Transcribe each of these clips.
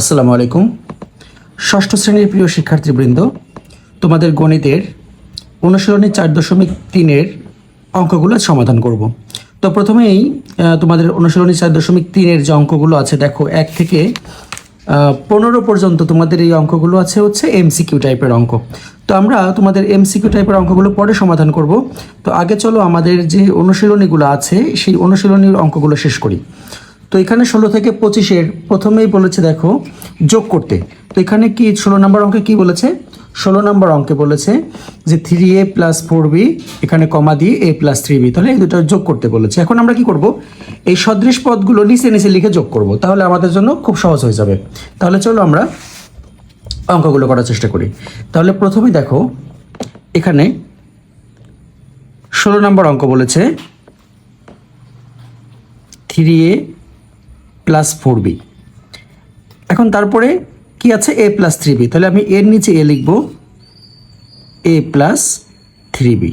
আসসালামু আলাইকুম। ষষ্ঠ শ্রেণির প্রিয় শিক্ষার্থীবৃন্দ, তোমাদের গণিতের অনুশীলনী চার দশমিক তিনের অঙ্কগুলো সমাধান করব। তো প্রথমেই তোমাদের অনুশীলনী চার দশমিক তিনের যে অঙ্কগুলো আছে, দেখো, এক থেকে পনেরো পর্যন্ত তোমাদের এই অঙ্কগুলো আছে, হচ্ছে এমসিকিউ টাইপের অঙ্ক। তো আমরা তোমাদের এমসিকিউ টাইপের অঙ্কগুলো পরে সমাধান করব। তো আগে চলো আমাদের যে অনুশীলনীগুলো আছে, সেই অনুশীলনীর অঙ্কগুলো শেষ করি। তো এখানে ষোলো থেকে পঁচিশের প্রথমেই বলেছে, দেখো, যোগ করতে। তো এখানে কি ষোলো নম্বর অঙ্কে কি বলেছে? ষোলো নম্বর অঙ্কে বলেছে যে three A plus four B এখানে কমা দিয়ে এ প্লাস থ্রি বি তাহলে এই দুটো যোগ করতে বলেছে। এখন আমরা কি করব? এই সদৃশ পদগুলো নিচে নিচে লিখে যোগ করব, তাহলে আমাদের জন্য খুব সহজ হয়ে যাবে। তাহলে চলো আমরা অঙ্কগুলো করার চেষ্টা করি। তাহলে প্রথমে দেখো, এখানে ষোলো নম্বর অঙ্ক বলেছে three A plus four B এখন তারপরে কি আছে? এ প্লাস থ্রি বি তাহলে আমি এর নিচে এ লিখব এ প্লাস থ্রি বি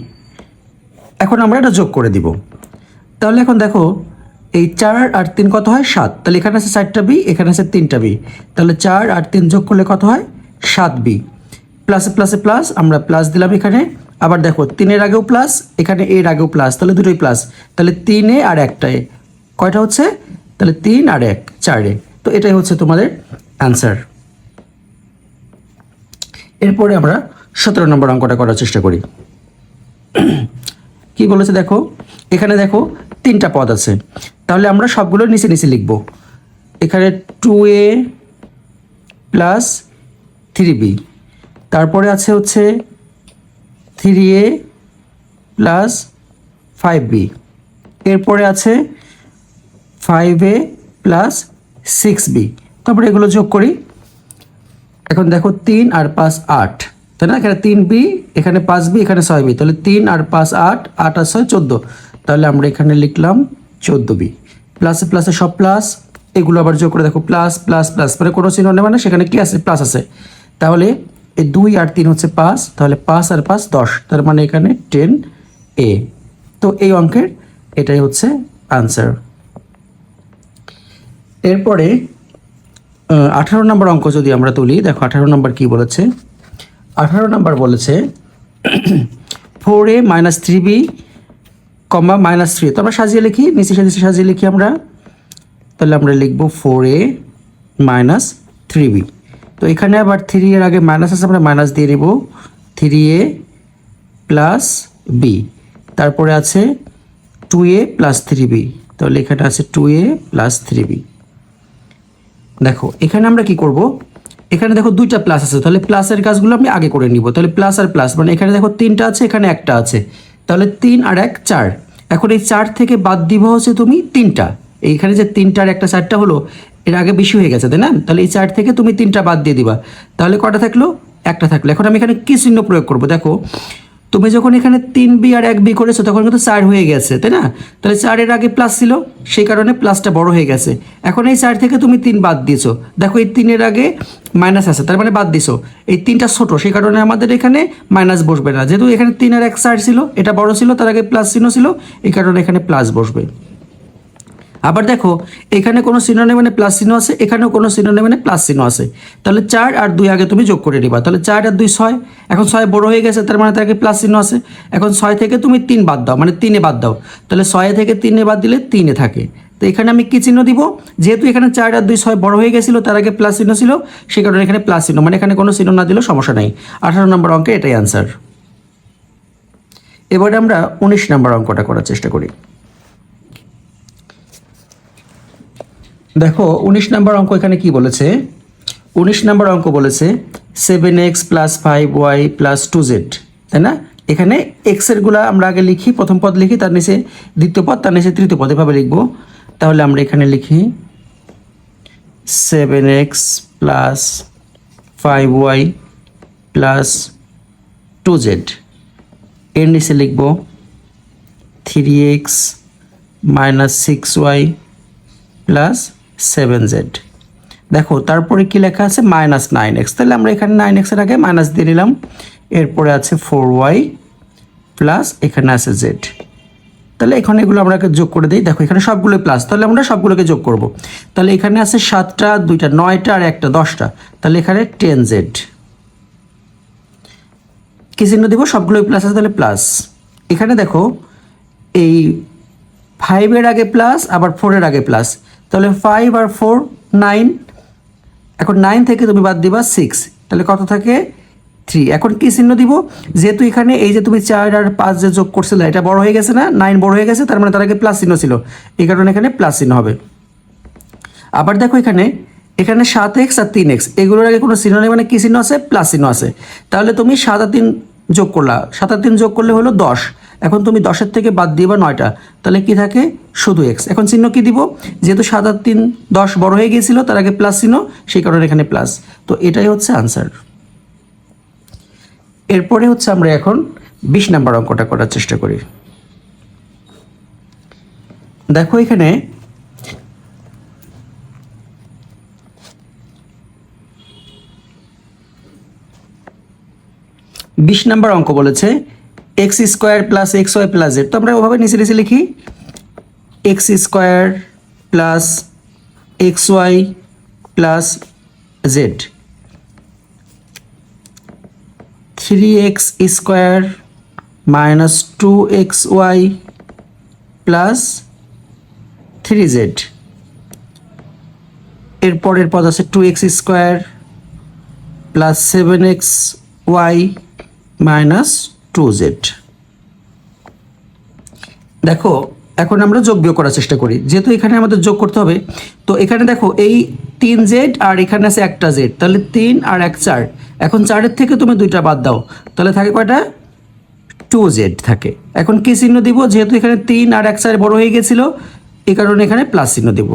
এখন আমরা এটা যোগ করে দিব। তাহলে এখন দেখো, এই চার আর তিন কত হয়? সাত। তাহলে এখানে আছে চারটা বি এখানে আছে তিনটা বি তাহলে চার আর তিন যোগ করলে কত হয়? সাত বি প্লাসে প্লাসে প্লাস আমরা প্লাস দিলাম এখানে। আবার দেখো, তিনের আগেও প্লাস এখানে এর আগেও প্লাস তাহলে দুটোই প্লাস তাহলে তিনে আর একটায় কয়টা হচ্ছে? তাহলে তিন আর এক, চারে তো এটাই হচ্ছে তোমাদের অ্যান্সার এরপরে আমরা সতেরো নম্বর অঙ্কটা করার চেষ্টা করি। কি বলেছে দেখো? এখানে দেখো তিনটা পদ আছে। তাহলে আমরা সবগুলো নিচে নিচে লিখব। এখানে two A plus three B তারপরে আছে হচ্ছে three A plus five B এরপরে আছে five A plus six B তারপরে এগুলো যোগ করি। এখন দেখো তিন আর পাঁচ আট। তাই না? এখানে তিন বি এখানে পাঁচ বি এখানে ছয় বি তাহলে তিন আর পাঁচ আট আট আর ছয় চোদ্দ। তাহলে আমরা এখানে লিখলাম চোদ্দ বি প্লাসে প্লাসে সব প্লাস এগুলো আবার যোগ করে দেখো প্লাস প্লাস প্লাস মানে কোনো চিহ্ন নেই মানে সেখানে কি আছে? প্লাস আছে। তাহলে এই দুই আর তিন হচ্ছে পাঁচ। তাহলে পাঁচ আর পাঁচ দশ। তার মানে এখানে টেন এ তো এই অঙ্কের এটাই হচ্ছে আনসার এরপরে আঠারো নম্বর অঙ্ক যদি আমরা তুলি, দেখো আঠারো নম্বর কি বলেছে? আঠারো নম্বর বলেছে four A minus three B comma minus three তো আমরা সাজিয়ে লিখি, নিচে নিচে সাজিয়ে লিখি আমরা। তাহলে আমরা লিখব four A minus three B তো এখানে আবার থ্রি এর আগে মাইনাস আছে, আমরা মাইনাস দিয়ে দেব থ্রি এ প্লাস বি তারপরে আছে two A plus three B তাহলে এখানে আছে two A plus three B দেখো, এখানে আমরা কি করব? এখানে দেখো দুইটা প্লাস আছে, তাহলে প্লাসের কাজগুলো আমি আগে করে নিব। তাহলে প্লাস আর প্লাস মানে এখানে দেখো তিনটা আছে, এখানে একটা আছে। তাহলে তিন আর এক, চার। এখন এই চার থেকে বাদ দিব হচ্ছে তুমি তিনটা। এইখানে যে তিনটা আর একটা চারটা হলো, এর আগে বেশি হয়ে গেছে, তাই না? তাহলে এই চার থেকে তুমি তিনটা বাদ দিয়ে দিবা। তাহলে কটা থাকল? একটা থাকল। এখন আমি এখানে কি চিহ্ন প্রয়োগ করব? দেখো তুমি যখন এখানে তিন বি আর এক বি করেছ, তখন কিন্তু চার হয়ে গেছে, তাই না? তাহলে চারের আগে প্লাস ছিল, সেই কারণে প্লাসটা বড় হয়ে গেছে। এখন এই চার থেকে তুমি তিন বাদ দিয়েছ। দেখো, এই তিনের আগে মাইনাস আছে, তার মানে বাদ দিছো। এই তিনটা ছোট, সেই কারণে আমাদের এখানে মাইনাস বসবে না। যেহেতু এখানে তিন আর এক চার ছিল, এটা বড় ছিল, তার আগে প্লাস চিহ্ন ছিল, এই কারণে এখানে প্লাস বসবে। আবার দেখো, এখানে কোনো নেই মানে প্লাস চিহ্ন আছে, এখানেও কোনো নেই মানে প্লাস চিহ্ন আছে। তাহলে চার আর দুই আগে তুমি যোগ করে নিবা। তাহলে চার আর দুই ছয়, এখন ছয় বড় হয়ে গেছে, তার মানে তার আগে প্লাস চিহ্ন আছে। এখন ছয় থেকে তুমি তিন বাদ দাও মানে তিনে বাদ দাও। তাহলে ছয় থেকে তিনে বাদ দিলে তিনে থাকে। তো এখানে আমি কি চিহ্ন দিব? যেহেতু এখানে চার আর দুই ছয় বড় হয়ে গেছিল, তার আগে প্লাস চিহ্ন ছিল, সে কারণে এখানে প্লাস চিহ্ন মানে এখানে কোনো চিহ্ন না দিলেও সমস্যা নাই। আঠারো নম্বর অঙ্কে এটাই আনসার এবারে আমরা উনিশ নম্বর অঙ্কটা করার চেষ্টা করি। দেখো, উনিশ নাম্বার অঙ্ক এখানে কি বলেছে? উনিশ নাম্বার অঙ্ক বলেছে seven X plus five Y plus two Z তাই না? এখানে এক্সেরগুলা আমরা আগে লিখি, প্রথম পদ লিখি, তার নিচে দ্বিতীয় পদ, তার নিচে তৃতীয় পদ, এভাবে লিখব। তাহলে আমরা এখানে লিখি seven X plus five Y plus two Z এর নিচে লিখব three X minus six Y plus seven Z দেখো, তারপরে কি লেখা আছে? মাইনাস নাইন এক্স তাহলে আমরা এখানে নাইন এক্সের আগে মাইনাস দিয়ে নিলাম। এরপরে আছে ফোর ওয়াই প্লাস এখানে আছে জেড তাহলে এখানে এগুলো আমরা যোগ করে দিই। দেখো, এখানে সবগুলো প্লাস তাহলে আমরা সবগুলোকে যোগ করব। তাহলে এখানে আছে সাতটা, দুইটা নয়টা আর একটা দশটা। তাহলে এখানে টেন জেড কি চিহ্ন দেবো? সবগুলোই প্লাস আছে, তাহলে প্লাস এখানে দেখো, এই ফাইভের আগে প্লাস আবার ফোরের আগে প্লাস তাহলে ফাইভ আর ফোর নাইন এখন নাইন থেকে তুমি বাদ দিবা সিক্স তাহলে কত থাকে? থ্রি এখন কি চিহ্ন দিব? যেহেতু এখানে এই যে তুমি চার আর পাঁচ যে যোগ করছিলে, এটা বড় হয়ে গেছে না? নাইন বড় হয়ে গেছে, তার মানে তার আগে প্লাস চিহ্ন ছিল। এই কারণে এখানে প্লাস চিহ্ন হবে। আবার দেখো এখানে এখানে সাত এক্স আর তিন এক্স এগুলোর আগে কোনো চিহ্ন নেই মানে কী চিহ্ন আছে? প্লাস চিহ্ন আছে। তাহলে তুমি সাত আর তিন যোগ করলা। সাত আর তিন যোগ করলে হলো দশ। এখন তুমি দশের থেকে বাদ দিবা নয়টা। তাহলে কি থাকে? শুধু এক্স এখন চিহ্ন কি দিব? যেহেতু সাত আর তিন দশ বড় হয়ে গিয়েছিল, তার আগে প্লাস চিহ্ন, সেই কারণে এখানে প্লাস তো এটাই হচ্ছে আনসার এরপরে হচ্ছে আমরা এখন বিশ নাম্বার অঙ্কটা করার চেষ্টা করি। দেখো এখানে বিশ নাম্বার অঙ্ক বলেছে X square plus X Y plus Z. তো আমরা ওভাবে নিচে নিচে লিখি, X square plus X Y plus Z. Three X square minus two X Y plus three Z. এরপরের পদ আছে two X square plus seven X Y minus two Z. দেখো, এখন আমরা যোগ বিয়োগ করার চেষ্টা করি। যেহেতু এখানে আমাদের যোগ করতে হবে, তো এখানে দেখো, এই তিন জেড আর এখানে আছে একটা জেড, তাহলে তিন আর এক চার। এখন চারের থেকে তুমি দুইটা বাদ দাও, তাহলে থাকে কয়টা? টু জেড থাকে। এখন কি চিহ্ন দিব? যেহেতু এখানে তিন আর এক চার বড় হয়ে গেছিল এই কারণে এখানে প্লাস চিহ্ন দিব।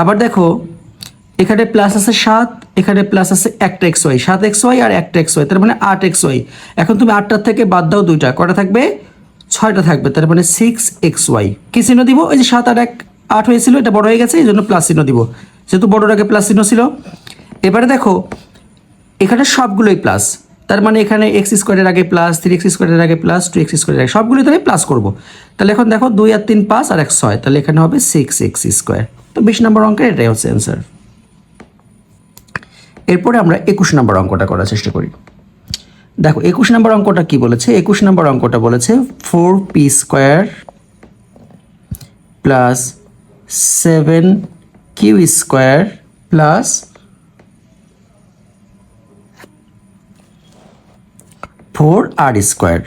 আবার দেখো, এখানে প্লাস আছে সাত এখানে প্লাস আছে একটা এক্স ওয়াই সাত এক্স ওয়াই আর একটা এক্স ওয়াই তার মানে আট এক্স ওয়াই এখন তুমি আটটার থেকে বাদ দাও দুইটা, কটা থাকবে? ছয়টা থাকবে, তার মানে সিক্স এক্স ওয়াই কী চিহ্ন দিব? ওই যে সাত আর এক, আট হয়েছিল, এটা বড় হয়ে গেছে, এই জন্য প্লাস চিহ্ন দিব। যেহেতু আগে প্লাস চিহ্ন ছিল। এবারে দেখো, এখানে সবগুলোই প্লাস তার মানে এখানে এক্স স্কোয়ারের আগে প্লাস থ্রি এক্স স্কোয়ারের আগে প্লাস টু এক্স স্কোয়ারের আগে, সবগুলোই তাহলে প্লাস করব। তাহলে এখন দেখো, দুই আর তিন পাঁচ আর এক ছয়, তাহলে এখানে হবে সিক্স এক্স স্কোয়ার তো বিশ নম্বর অঙ্কের এটাই হচ্ছে অ্যান্সার এরপরে আমরা একুশ নম্বর অঙ্কটা করার চেষ্টা করি। দেখো, একুশ নম্বর অঙ্কটা কি বলেছে? একুশ নম্বর অঙ্কটা বলেছে four P square plus seven Q square plus four R square.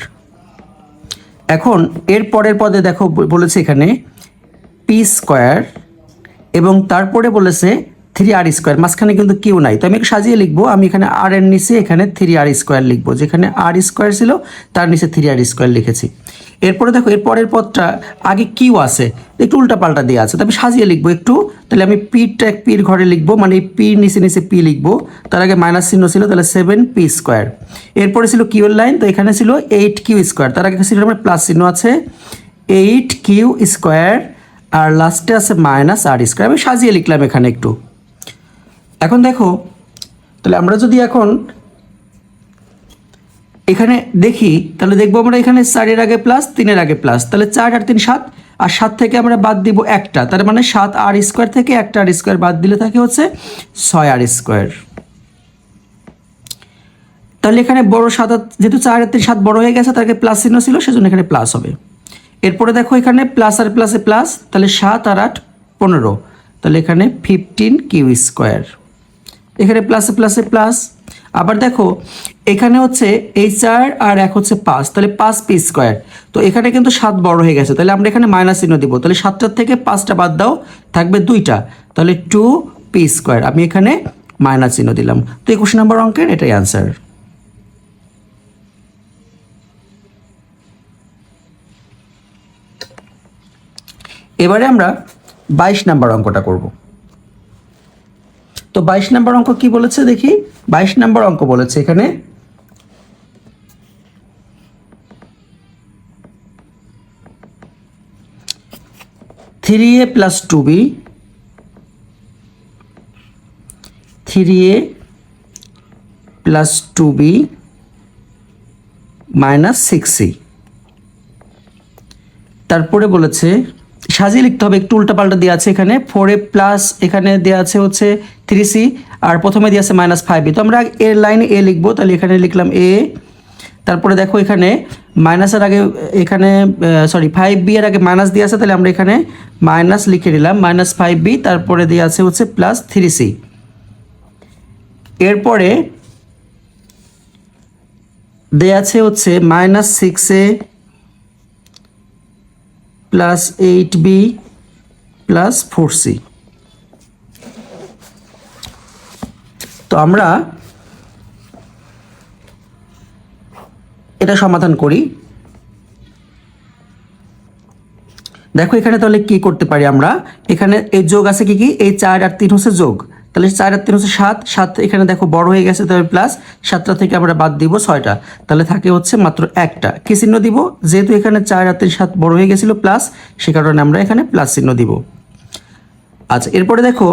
এখন এর পরের পদে দেখো বলেছে এখানে পি স্কোয়ার এবং তারপরে বলেছে থ্রি আর স্কোয়ার মাঝখানে কিন্তু কিউ নাই। তো আমি সাজিয়ে লিখব, আমি এখানে আর এর নিচে, এখানে থ্রি আর স্কোয়ার লিখব। যেখানে আর স্কোয়ার ছিল, তার নিচে থ্রি আর স্কোয়ার লিখেছি। এরপরে দেখো, এর পরের পদটা, আগে কিউ আছে, একটু উল্টা পাল্টা দিয়ে আছে। তো আমি সাজিয়ে লিখব একটু, তাহলে আমি পিটা এক পির ঘরে লিখব মানে এই পির নিচে নিচে পি লিখব। তার আগে মাইনাস চিহ্ন ছিল, তাহলে সেভেন পি স্কোয়ার এরপরে ছিল কিউর লাইন তো এখানে ছিল এইট কিউ স্কোয়ার তার আগে ছিল আমার প্লাস চিহ্ন আছে এইট কিউ স্কোয়ার আর লাস্টে আছে মাইনাস আর স্কোয়ার আমি সাজিয়ে লিখলাম এখানে একটু। এখন দেখো, তাহলে আমরা যদি এখন এখানে দেখি, তাহলে দেখব আমরা এখানে চারের আগে প্লাস তিনের আগে প্লাস তাহলে চার আর তিন সাত, আর সাত থেকে আমরা বাদ দিব একটা। তার মানে সাত আর স্কোয়ার থেকে একটা আর স্কোয়ার বাদ দিলে থাকে হচ্ছে ছয় আর স্কোয়ার তাহলে এখানে বড় সাত যেহেতু চার আর তিন সাত বড় হয়ে গেছে আগে প্লাস চিহ্ন ছিল, সেজন্য এখানে প্লাস হবে। এরপরে দেখো এখানে প্লাস আর প্লাসে প্লাস তাহলে সাত আর আট পনেরো। তাহলে এখানে ফিফটিন কিউ স্কোয়ার এখানে প্লাসে প্লাসে প্লাস আবার দেখো, এখানে হচ্ছে এই চার আর এক হচ্ছে পাঁচ, তাহলে পাঁচ পি স্কোয়ার তো এখানে কিন্তু সাত বড় হয়ে গেছে, তাহলে আমরা এখানে মাইনাস চিহ্ন দিব। তাহলে সাতটার থেকে পাঁচটা বাদ দাও, থাকবে দুইটা। তাহলে টু পি স্কোয়ার আমি এখানে মাইনাস চিহ্ন দিলাম। তো একুশ নম্বর অঙ্কের এটাই অ্যান্সার এবারে আমরা বাইশ নাম্বার অঙ্কটা করব। তো বাইশ নাম্বার অঙ্ক কি বলেছে দেখি? বাইশ নাম্বার অঙ্ক বলেছে এখানে। Three A plus two B. Three A plus two B minus six C. তারপরে বলেছে সাজিয়ে লিখতে হবে, একটু উল্টাপাল্টা দেওয়া আছে এখানে। ফোর এ প্লাস এখানে দেওয়া আছে হচ্ছে থ্রি সি আর প্রথমে দেওয়া আছে মাইনাস ফাইভ তো আমরা এর লাইনে এ লিখব, তাহলে এখানে লিখলাম এ তারপরে দেখো এখানে মাইনাসের আগে, এখানে সরি ফাইভ বি এর আগে মাইনাস দিয়ে আছে, তাহলে আমরা এখানে মাইনাস লিখে নিলাম মাইনাস ফাইভ বি তারপরে দিয়ে আছে হচ্ছে প্লাস থ্রি সি এরপরে দেয়া আছে হচ্ছে minus six A plus eight B plus four C তো আমরা এটা সমাধান করি। দেখো এখানে তাহলে কি করতে পারি আমরা? এখানে এই যোগ আছে কি কি? এই চার আর তিন হচ্ছে যোগ। তাহলে চার আর তিন হচ্ছে সাত সাত এখানে দেখো বড় হয়ে গেছে তবে প্লাস সাতটা থেকে আমরা বাদ দিব ছয়টা। তাহলে থাকে হচ্ছে মাত্র একটা। কি চিহ্ন দিব? যেহেতু এখানে চার আর তিন, সাত বড় হয়ে গেছিল প্লাস সে কারণে আমরা এখানে প্লাস চিহ্ন দিব। আচ্ছা এরপরে দেখো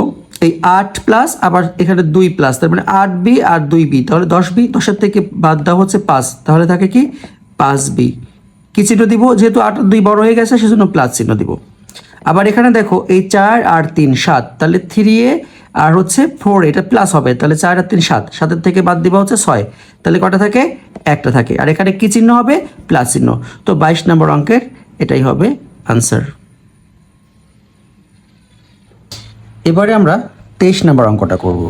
এই আট প্লাস আবার এখানে দুই প্লাস তার মানে আট বি আর দুই বি। তাহলে দশ বি, দশের থেকে বাদ দেওয়া হচ্ছে পাঁচ। তাহলে থাকে কি? পাঁচ বি। কি চিহ্ন দিব? যেহেতু আট দুই বড় হয়ে গেছে, সেজন্য প্লাস চিহ্ন দিব। আবার এখানে দেখো এই চার আর তিন, সাত। তাহলে থ্রি এ আর হচ্ছে ফোর এটা প্লাস হবে, তাহলে চার আর তিন সাত। সাতের থেকে বাদ দিবা হচ্ছে ছয়। তাহলে কটা থাকে? একটা থাকে। আর এখানে কী চিহ্ন হবে? প্লাস চিহ্ন। তো বাইশ নম্বর অঙ্কের এটাই হবে আনসার এবারে আমরা তেইশ নম্বর অঙ্কটা করব।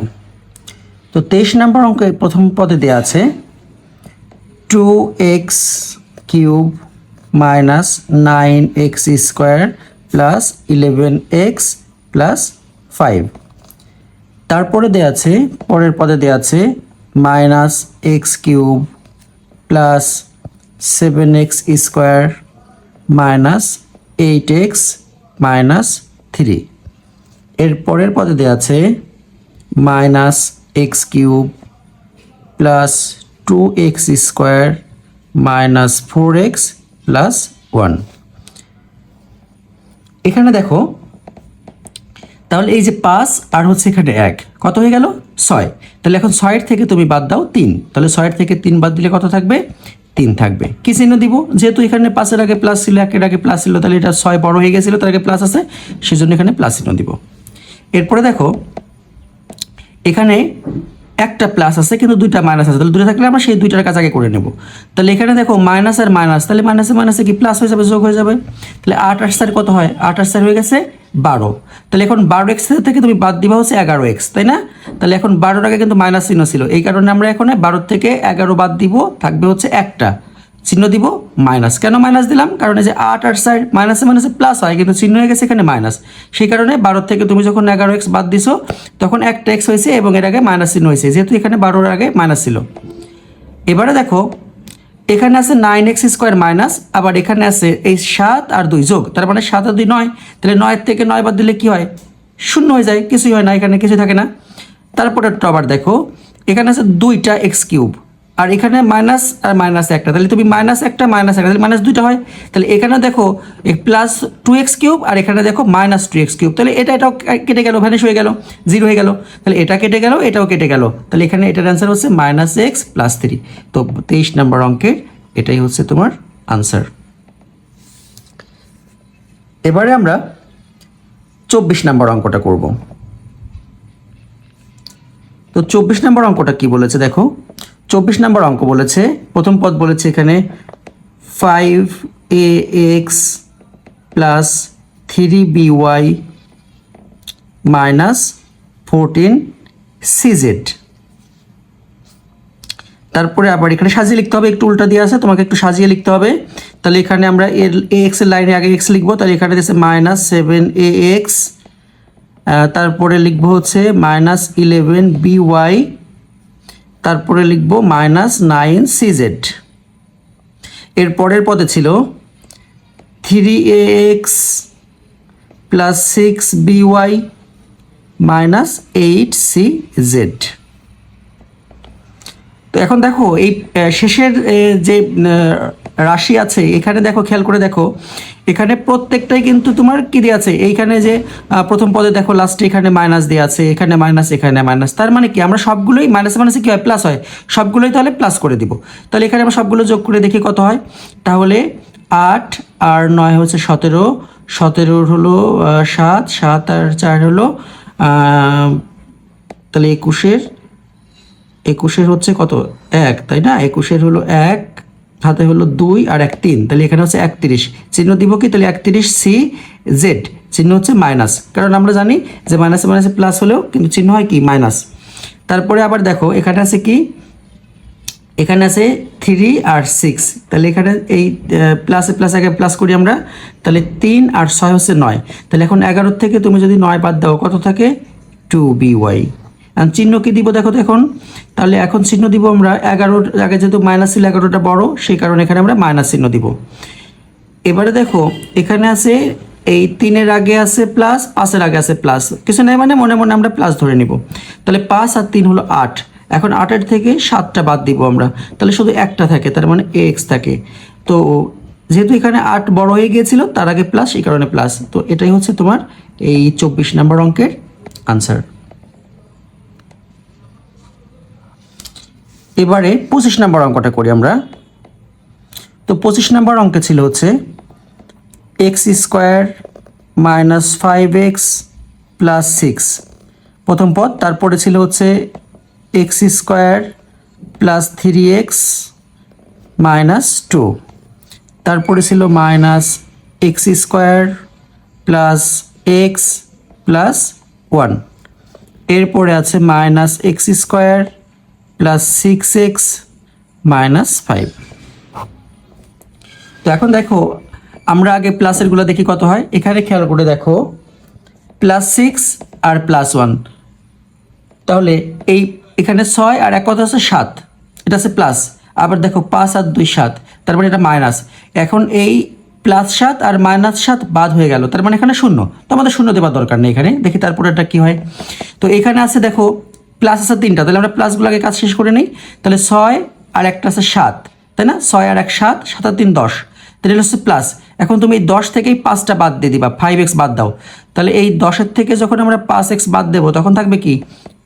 তো তেইশ নম্বর অঙ্কে প্রথম পদে দেওয়া আছে two X cube minus nine X square plus eleven X plus five তারপরে দেওয়া আছে, পরের পদে দেওয়া আছে minus X cube plus seven X square minus eight X minus three এর পরের পদে দেওয়া আছে minus X cube plus two X square minus four X plus one এখানে দেখো তাহলে এই যে পাঁচ আর হচ্ছে এখানে এক, কত হয়ে গেল? ছয়। তাহলে এখন ছয়ের থেকে তুমি বাদ দাও তিন। তাহলে ছয়ের থেকে তিন বাদ দিলে কত থাকবে? তিন থাকবে। কি চিহ্ন দিব? যেহেতু এখানে পাঁচের আগে প্লাস ছিল, একের আগে প্লাস ছিল, তাহলে এটা ছয় বড় হয়ে গেছিল, তার আগে প্লাস আছে, সেজন্য এখানে প্লাস চিহ্ন দিব। এরপরে দেখো, এখানে একটা প্লাস আছে, কিন্তু দুইটা মাইনাস আছে। তাহলে দুটো থাকলে আমরা সেই দুইটার কাজ আগে করে নেব। তাহলে এখানে দেখো মাইনাস আর মাইনাস তাহলে মাইনাসে মাইনাসে কি প্লাস হয়ে যাবে, যোগ হয়ে যাবে? তাহলে আট আট স্যার কত হয়? আট আট স্যার হয়ে গেছে বারো। তাহলে এখন বারো এক্স থেকে তুমি বাদ দিবা হচ্ছে এগারো এক্স তাই না? তাহলে এখন বারোর আগে কিন্তু মাইনাস চিহ্ন ছিল। এই কারণে আমরা এখন বারোর থেকে এগারো বাদ দিব, থাকবে হচ্ছে একটা। চিহ্ন দিব মাইনাস। কেন মাইনাস দিলাম? কারণ এই যে আট আট সাইড মাইনাসে মাইনাসে প্লাস হয়, কিন্তু চিহ্ন হয়ে গেছে এখানে মাইনাস। সেই কারণে বারো থেকে তুমি যখন এগারো এক্স বাদ দিছো, তখন একটা এক্স হয়েছে এবং এর আগে মাইনাস চিহ্ন হয়েছে, যেহেতু এখানে বারোর আগে মাইনাস ছিল। এবারে দেখো, এখানে আছে নাইন এক্স স্কোয়ার মাইনাস আবার এখানে আছে এই সাত আর দুই যোগ। তার মানে সাত আর দুই নয়। তাহলে নয়ের থেকে নয় বাদ দিলে কি হয়? শূন্য হয়ে যায়, কিছুই হয় না, এখানে কিছু থাকে না। তারপরে আবার দেখো, এখানে আছে দুইটা এক্স কিউব আর এখানে মাইনাস আর মাইনাস একটা। তাহলে তুমি মাইনাস একটা মাইনাস একটা, তাহলে মাইনাস দুইটা হয়। তাহলে এখানে দেখো প্লাস টু এক্স কিউব আর এখানে দেখো মাইনাস টু এক্স কিউব তাহলে এটা, এটাও কেটে গেল ভ্যানিশ হয়ে গেল জিরো হয়ে গেল। তাহলে এটা কেটে গেল, এটাও কেটে গেল। তাহলে এখানে এটার অ্যান্সার হচ্ছে মাইনাস এক্স প্লাস থ্রি তো তেইশ নম্বর অঙ্কের এটাই হচ্ছে তোমার আনসার এবারে আমরা চব্বিশ নম্বর অঙ্কটা করব। তো চব্বিশ নম্বর অঙ্কটা কি বলেছে দেখো? চব্বিশ নম্বর অঙ্ক বলেছে। প্রথম পদ বলেছে এখানে five A X plus three B Y minus fourteen C Z তারপরে আবার এখানে সাজিয়ে লিখতে হবে, একটু উল্টা দিয়ে আছে, তোমাকে একটু সাজিয়ে লিখতে হবে। তাহলে এখানে আমরা এর এ এক্সের লাইনে আগে এক্স লিখব, তাহলে এখানে দিয়েছে মাইনাস সেভেন এ এক্স তারপরে লিখব হচ্ছে মাইনাস ইলেভেন বি ওয়াই তারপরে লিখব মাইনাস নাইন সিজেড এর পরের পদে ছিল three A X plus six B Y minus eight C Z. তো এখন দেখো এই শেষের যে রাশি আছে, এখানে দেখো, খেয়াল করে দেখো, এখানে প্রত্যেকটাই কিন্তু তোমার কি দিয়ে আছে? এইখানে যে প্রথম পদে দেখো লাস্টে এখানে মাইনাস দিয়ে আছে, এখানে মাইনাস এখানে মাইনাস তার মানে কি? আমরা সবগুলোই মাইনাস মাইনাসে কী হয়? প্লাস হয়। সবগুলোই তাহলে প্লাস করে দিব। তাহলে এখানে আমরা সবগুলো যোগ করে দেখি কত হয়? তাহলে আট আর নয় হচ্ছে সতেরো সতেরোর হলো সাত সাত আর চার হলো তাহলে একুশের একুশের হচ্ছে কত? এক, তাই না? একুশের হলো এক হাতে হলো দুই আর এক তিন। তাহলে এখানে হচ্ছে একত্রিশ। চিহ্ন দিব কি? তাহলে একত্রিশ সি জেড চিহ্ন হচ্ছে মাইনাস কারণ আমরা জানি যে মাইনাসে মাইনাসে প্লাস হলেও কিন্তু চিহ্ন হয় কি? মাইনাস তারপরে আবার দেখো, এখানে আছে কি? এখানে আছে থ্রি আর সিক্স তাহলে এখানে এই প্লাসে প্লাস আগে প্লাস করি আমরা। তাহলে তিন আর ছয় হচ্ছে নয়। তাহলে এখন এগারোর থেকে তুমি যদি নয় বাদ দাও, কত থাকে? টু বি ওয়াই চিহ্ন কি দিব দেখো এখন? তাহলে এখন চিহ্ন দিব আমরা এগারোর আগে যেহেতু মাইনাস ছিল এগারোটা বড়, সেই কারণে এখানে আমরা মাইনাস চিহ্ন দিব। এবারে দেখো, এখানে আছে এই তিনের আগে আছে প্লাস পাঁচের আগে আছে প্লাস কিছু নেই মানে মনে মনে আমরা প্লাস ধরে নিব। তাহলে পাঁচ আর তিন হলো আট। এখন আটের থেকে সাতটা বাদ দিব আমরা। তাহলে শুধু একটা থাকে, তার মানে এক্স থাকে। তো যেহেতু এখানে আট বড় হয়ে গিয়েছিল, তার আগে প্লাস এই কারণে প্লাস তো এটাই হচ্ছে তোমার এই চব্বিশ নম্বর অঙ্কের আনসার এবারে পঁচিশ নম্বর অঙ্কটা করি আমরা। তো পঁচিশ নম্বর অঙ্কে ছিল হচ্ছে x square minus five x plus six. প্রথম পদ, তারপরে ছিল হচ্ছে x square plus three x minus two. তারপরে ছিল minus x square plus x plus one. এরপরে আছে minus x square plus six x minus five তো এখন দেখো, আমরা আগে প্লাসেরগুলো দেখি কত হয়। এখানে খেয়াল করে দেখো প্লাস সিক্স আর প্লাস ওয়ান তাহলে এই এখানে ছয় আর এক কথা আছে? সাত। এটা আছে প্লাস আবার দেখো পাঁচ আর দুই সাত। তার মানে এটা মাইনাস এখন এই প্লাস সাত আর মাইনাস সাত বাদ হয়ে গেল। তার মানে এখানে শূন্য। তো আমাদের শূন্য দেওয়ার দরকার নেই এখানে। দেখি তারপরে এটা কী হয়। তো এখানে আছে দেখো প্লাস আছে তিনটা, তাহলে আমরা প্লাসগুলো আগে কাজ শেষ করে নিই। তাহলে ছয় আর একটা আছে সাত, তাই না? ছয় আর এক সাত সাত আর তিন দশ। তাহলে হচ্ছে প্লাস এখন তুমি এই দশ থেকেই পাঁচটা বাদ দিয়ে দিবা ফাইভ এক্স বাদ দাও। তাহলে এই দশের থেকে যখন আমরা পাঁচ এক্স বাদ দেবো, তখন থাকবে কি?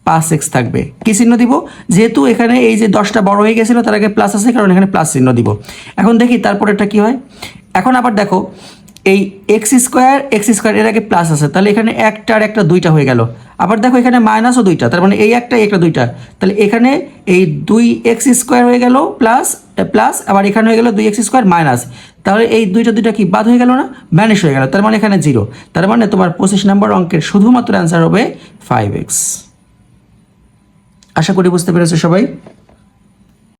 পাঁচ এক্স থাকবে। কী চিহ্ন দিব? যেহেতু এখানে এই যে দশটা বড় হয়ে গেছিল, তার আগে প্লাস আছে, কারণ এখানে প্লাস চিহ্ন দিব। এখন দেখি তারপর এটা কি হয়? এখন আবার দেখো, এই এক্স স্কোয়ার এক্স স্কোয়ার এর আগে প্লাস আছে। তাহলে এখানে একটা আর একটা দুইটা হয়ে গেল। আবার দেখো এখানে মাইনাসও দুইটা, তার মানে এই একটা একটা দুইটা। তাহলে এখানে এই দুই এক্স স্কোয়ার হয়ে গেল প্লাস প্লাস আবার এখানে হয়ে গেল দুই এক্স স্কোয়ার মাইনাস তাহলে এই দুইটা দুইটা কি বাদ হয়ে গেল না? ভ্যানিশ হয়ে গেল, তার মানে এখানে জিরো তার মানে তোমার পঁচিশ নম্বর অঙ্কের শুধুমাত্র অ্যান্সার হবে ফাইভ এক্স আশা করি বুঝতে পেরেছ সবাই।